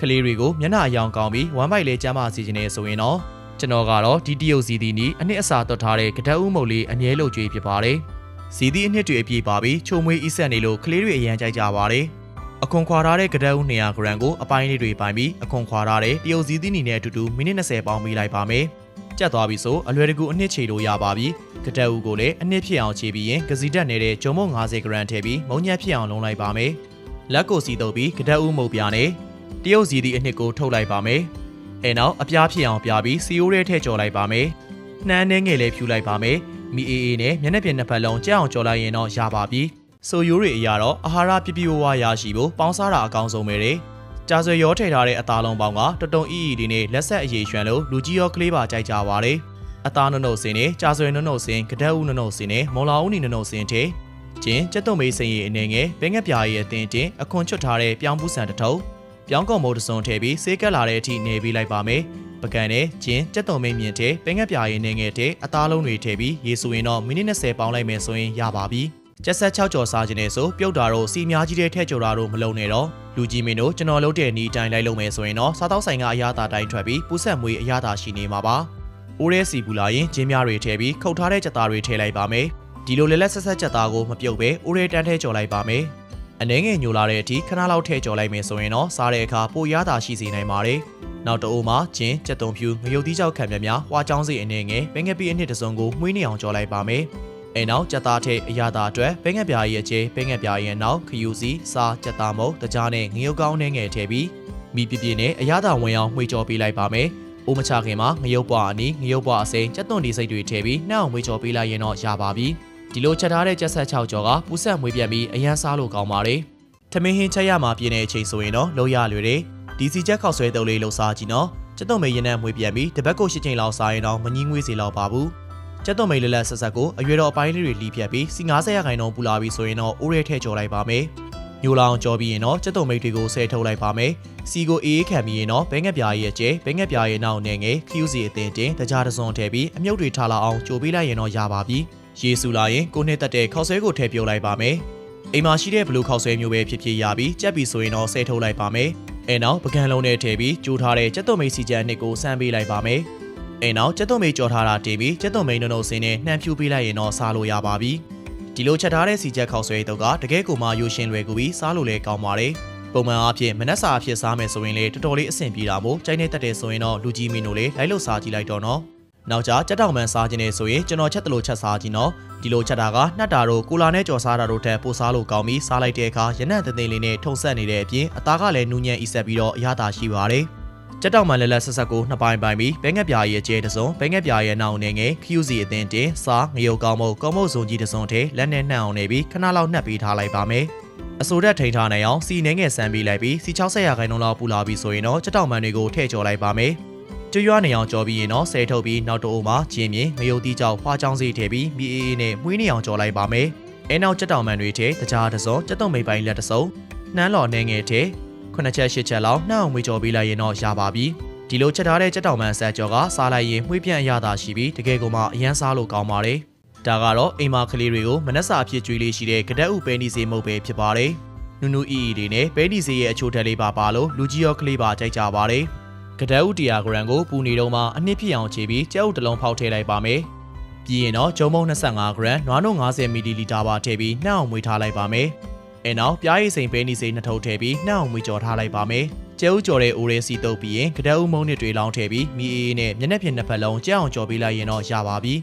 ကလေးတွေကိုမျက်နှာအယောင်ကောင်းပြီးဝမ်းပိုက်လေးကျမ်းမာစီခြင်းနဲ့ဆိုရင်တော့ကျွန်တော်ကတော့ဒီတရုတ်စီသည်နီအနှစ်အစာတွတ်ထားတဲ့ကဒက်ဦးမုတ်လေးအမြဲလို့ကြွေးဖြစ်ပါတယ်စီသည်အနှစ်တွေအပြည့်ပါပြီးချုံမွေးအီးဆက်နေလို့ကလေးတွေအရန်ကြိုက်ကြပါတယ်အခွန်ခွာထားတဲ့ကဒက်ဦး200ဂရမ်ကိုအပိုင်းလေးတွေပိုင်းပြီးအခွန်ခွာထားတဲ့တရုတ်စီသည်နီနဲ့အတူတူမိနစ်20ပေါင်းပေးလိုက်ပါမယ်ကြက်သွားပြီဆိုအလွယ်တကူအနှစ်ချေလို့ရပါပြီကဒက်ဦးကိုလည်းအနှစ်ဖြစ်အောင်ခြေပြီးရင်ကစီတက်နေတဲ့ဂျုံမုံ50ဂရမ်ထည့်ပြီးမုံညက်ဖြစ်အောင်လုံးလိုက်ပါမယ်လက်ကိုစီတုပ်ပြီးကဒက်ဦးမုတ်ပြားနဲ့ တရုတ်စီသည့်အနှစ်ကိုထုတ်လိုက်ပါမယ်။အဲနောက်အပြားဖြစ်အောင်ပြပြီးစီယိုးရဲထည့်ကြော်လိုက်ပါမယ်။နှမ်းနှင်းငယ်လေးဖြူလိုက်ပါမယ်။မီအေအေနဲ့မျက်နှာပြင်နှစ်ဖက်လုံးကြက်အောင်ကြော်လိုက်ရင်တော့ရပါပြီ။ဆိုယိုးတွေအရာတော့အာဟာရပြပြဝဝရရှိဖို့ပေါင်းစားတာအကောင်းဆုံးပဲလေ။ကြာဆွေရောထည့်ထားတဲ့အသားလုံးပေါင်းကတတုံအီအီဒီနဲ့လက်ဆက်အရေးရွှံလို့လူကြီးရောကလေးပါကြိုက်ကြပါတယ်။အသားနုံနုံစင်းနဲ့ကြာဆွေနုံနုံစင်းကဒက်ဦးနုံနုံစင်းနဲ့မော်လာဦးနီနုံနုံစင်းထဲကျင်းကျက်တုံမေးစင်ရည်အနေငယ်ဘဲငက်ပြားရဲ့အတင်းတင်းအခွန်ချွတ်ထားတဲ့ပြောင်းပူးဆန်တစ်ထုပ် ပြောင်းကုန်မိုးတစ်စုံထည့်ပြီးဆေးကက်လာတဲ့အထိနေပြီးလိုက်ပါမယ်ပကံနဲ့ကျင်းကျက်တုံမေးမြင့်ထဲဘဲငက်ပြားရဲ့နေငယ်ထဲအသားလုံးတွေထည့်ပြီးရေဆိုရင်တော့မိနစ်20ပေါင်းလိုက်မယ်ဆိုရင်ရပါပြီကျက်ဆက်6ကြော်စားခြင်းနဲ့ဆိုပြုတ်တာတော့စီများကြီးတဲ့ထည့်ကြော်တာတော့မလုံနဲ့တော့လူကြီးမင်းတို့ကျွန်တော်လုပ်တဲ့နီးတိုင်းလိုက်လုပ်မယ်ဆိုရင်တော့စားတောက်ဆိုင်ကအရာသာတိုင်းထွက်ပြီးပူဆက်မွေးအရာသာရှိနေမှာပါအိုးရဲစီပူလာရင်ကျင်းများတွေထည့်ပြီးခုတ်ထားတဲ့ကြက်သားတွေထည့်လိုက်ပါမယ်ဒီလိုလက်လက်ဆက်ဆက်ကြက်သားကိုမပြုတ်ပဲအိုးရဲတန်းထဲကြော်လိုက်ပါမယ် အနှဲငယ်ညိုလာတဲ့အထိခဏလောက်ထည့်ကြော်လိုက်မယ်ဆိုရင်တော့စားတဲ့အခါပိုရတာရှိစေနိုင်ပါတယ်နောက်တအိုးမှာကျင်းကြက်သွန်ဖြူငရုတ်သီးကြောက်ခံမြများဟွာချောင်းစီအနေငယ်ဘဲငက်ပီအနှစ်တစ်စုံကိုမှွေးနေအောင်ကြော်လိုက်ပါမယ်အဲနောက်ကြက်သားထည့်အရာသာအတွက်ဘဲငက်ပြားရဲ့အကျဲဘဲငက်ပြားရဲ့နောက်ခယူစီစားကြက်သားမုတ်တကြားနဲ့ငရုတ်ကောင်းနဲ့ငယ်ထည့်ပြီးမိပြပြနဲ့အရာသာဝင်အောင်မှွေကြော်ပေးလိုက်ပါမယ်အိုးမချခင်မှာငရုတ်ပွားအနီးငရုတ်ပွားအစိမ်းကြက်သွန်ဒီစိတ်တွေထည့်ပြီးနှောက်အောင်မှွေကြော်ပေးလိုက်ရင်တော့ရပါပြီ ဒီလိုချက်ထားတဲ့ကြက်ဆက်6ကြော်ကပူဆက်မွေးပြတ်ပြီးအရန်စားလို့ကောင်းပါတယ်ထမင်းဟင်းချက်ရမှာပြင်းတဲ့အချိန်ဆိုရင်တော့လိုရလွယ်တယ်ဒီစီချက်ခောက်ဆွဲတုပ်လေးလှူစားကြည့်နော်ကျက်သွန်မေးရနံမွေးပြတ်ပြီးတပတ်ကို၈ချိန်လောက်စားရင်တော့မငင်းငွေးစေလောက်ပါဘူးကျက်သွန်မေးလက်လက်ဆက်ဆက်ကိုအရွယ်တော်အပိုင်းလေးတွေလှီးဖြတ်ပြီးစီ90ရာခိုင်နှုန်းပူလာပြီးဆိုရင်တော့အိုးရဲထဲကြော်လိုက်ပါမယ်ညိုလောင်ကြော်ပြီးရင်တော့ကျက်သွန်မိတ်တွေကိုဆဲထုတ်လိုက်ပါမယ်စီကိုအေးအေးခံပြီးရင်တော့ဘဲငက်ပြားရဲ့ကျဲဘဲငက်ပြားရဲ့နောက်နေငယ်ခ ्यू စီအတင်းတင်းတကြားတစုံထည့်ပြီးအမြုပ်တွေထားလာအောင်ကြိုပေးလိုက်ရင်တော့ရပါပြီ ရေဆူလာရင်ကိုနှစ်တက်တဲ့ခောက်ဆွဲကိုထည့်ပြုတ်လိုက်ပါမယ်အိမ်မှာရှိတဲ့ဘလူးခောက်ဆွဲမျိုးပဲဖြစ်ဖြစ်ရပြီးကြက်ပြီးဆိုရင်တော့ဆဲထုတ်လိုက်ပါမယ်အဲနောက်ပကံလုံးနဲ့ထည့်ပြီးကြိုးထားတဲ့ကျက်သွန်မိတ်စီချန်နှစ်ကိုစမ်းပေးလိုက်ပါမယ်အဲနောက်ကျက်သွန်မိတ်ကြော်ထားတာတင်ပြီးကျက်သွန်မိတ်နုံနုံစင်းနဲ့နှမ်းဖြူပေးလိုက်ရင်တော့စားလို့ရပါပြီဒီလိုချက်ထားတဲ့စီချက်ခောက်ဆွဲတုပ်ကတကယ်ကိုမှရိုရှင်လွယ်ကူပြီးစားလို့လည်းကောင်းပါတယ်ပုံမှန်အားဖြင့်မနက်စာအဖြစ်စားမယ်ဆိုရင်လေတော်တော်လေးအဆင်ပြေတာမို့ကြိုက်နေတတ်တယ်ဆိုရင်တော့လူကြီးမင်းတို့လေးလိုက်လို့စားကြည့်လိုက်တော့နော် နောက်ကြကြက်တောင်မှန်စားခြင်းနဲ့ဆိုရင်ကျွန်တော်ချက်တလို့ချက်စားခြင်းနော်ဒီလိုချက်တာကနှက်တာတို့ကိုလာနဲ့ကြော်စားတာတို့ထက်ပိုစားလို့ကောင်းပြီးစားလိုက်တဲ့အခါရနံ့တဲ့သိလေးနဲ့ထုံဆက်နေတဲ့အပြင်အသားကလည်းနူးညံ့အီဆက်ပြီးတော့အရသာရှိပါတယ်ကြက်တောင်မှန်လက်လက်ဆက်ဆက်ကိုနှစ်ပိုင်းပိုင်းပြီးဘဲငက်ပြားရဲ့ကျဲတစုံဘဲငက်ပြားရဲ့နောက်နေငယ်ခ ्यू စီအသင်းတင်စားငရုတ်ကောင်းမုတ်ကောင်းမုတ်စုံကြီးတစုံထဲလက်နဲ့နှံ့အောင်နေပြီးခဏလောက်နှက်ပေးထားလိုက်ပါမယ်အစိုးရက်ထိန်ထားနိုင်အောင်စီနှဲငယ်ဆန်းပေးလိုက်ပြီးစီ60ရာခိုင်နှုန်းလောက်ပူလာပြီးဆိုရင်တော့ကြက်တောင်မှန်တွေကိုထည့်ကျော်လိုက်ပါမယ် ကျွရွာနေအောင်ကြော်ပြီးရင်တော့ဆဲထုတ်ပြီးနောက်တိုးမှာကျင်းမြင်ငရုတ်တီးကြောက်ဖွားချောင်းစီထည့်ပြီးမီအေးအေးနဲ့မှုေးနေအောင်ကြော်လိုက်ပါမယ်အဲနောက်ကြက်တောင်မှန်တွေထည့်တကြားတစ်စုံကြက်တုံမိတ်ပိုင်းလက်တစ်စုံနှမ်းလော်နေငယ်ထည့်ခုနှစ်ချက်ရှစ်ချက်လောက်နှောက်အောင်မွေးကြော်ပေးလိုက်ရင်တော့ရပါပြီဒီလိုချက်ထားတဲ့ကြက်တောင်မှန်ဆက်ကြော်ကစားလိုက်ရင်မှုေးပြန့်အရသာရှိပြီးတကယ်ကိုမှအရန်စားလို့ကောင်းပါတယ်ဒါကတော့အိမ်မာကလေးတွေကိုမနှက်စာအဖြစ်ကျွေးလေးရှိတဲ့ကတက်ဥပဲနီစီမုတ်ပဲဖြစ်ပါတယ်နူနူအီအီတွေနဲ့ပဲနီစီရဲ့အချိုးထက်လေးပါပါလို့လူကြီးရောကလေးပါကြိုက်ကြပါတယ် ကတက်ဥ100ဂရမ်ကိုပူနေတော့မှအနှစ်ဖြစ်အောင်ခြေပြီးကြက်ဥတစ်လုံးဖောက်ထည့်လိုက်ပါမယ်ပြီးရင်တော့ဂျုံမုံ25ဂရမ်နွားနို့90မီလီလီတာပါထည့်ပြီးနှောက်အောင်မွေးထားလိုက်ပါမယ်အဲနောက်ပြားရည်စိမ်ပဲနီစိမ်နှစ်ထုပ်ထည့်ပြီးနှောက်အောင်မွေးကြော်ထားလိုက်ပါမယ်ကျဲဥကြော်တဲ့အိုရဲစီတုပ်ပြီးရင်ကတက်ဥမုံနဲ့တွေလောင်းထည့်ပြီးမီအေးအေးနဲ့မျက်နှာပြင်နှစ်ဖက်လုံးကြက်အောင်ကြော်ပေးလိုက်ရင်တော့ရပါပြီ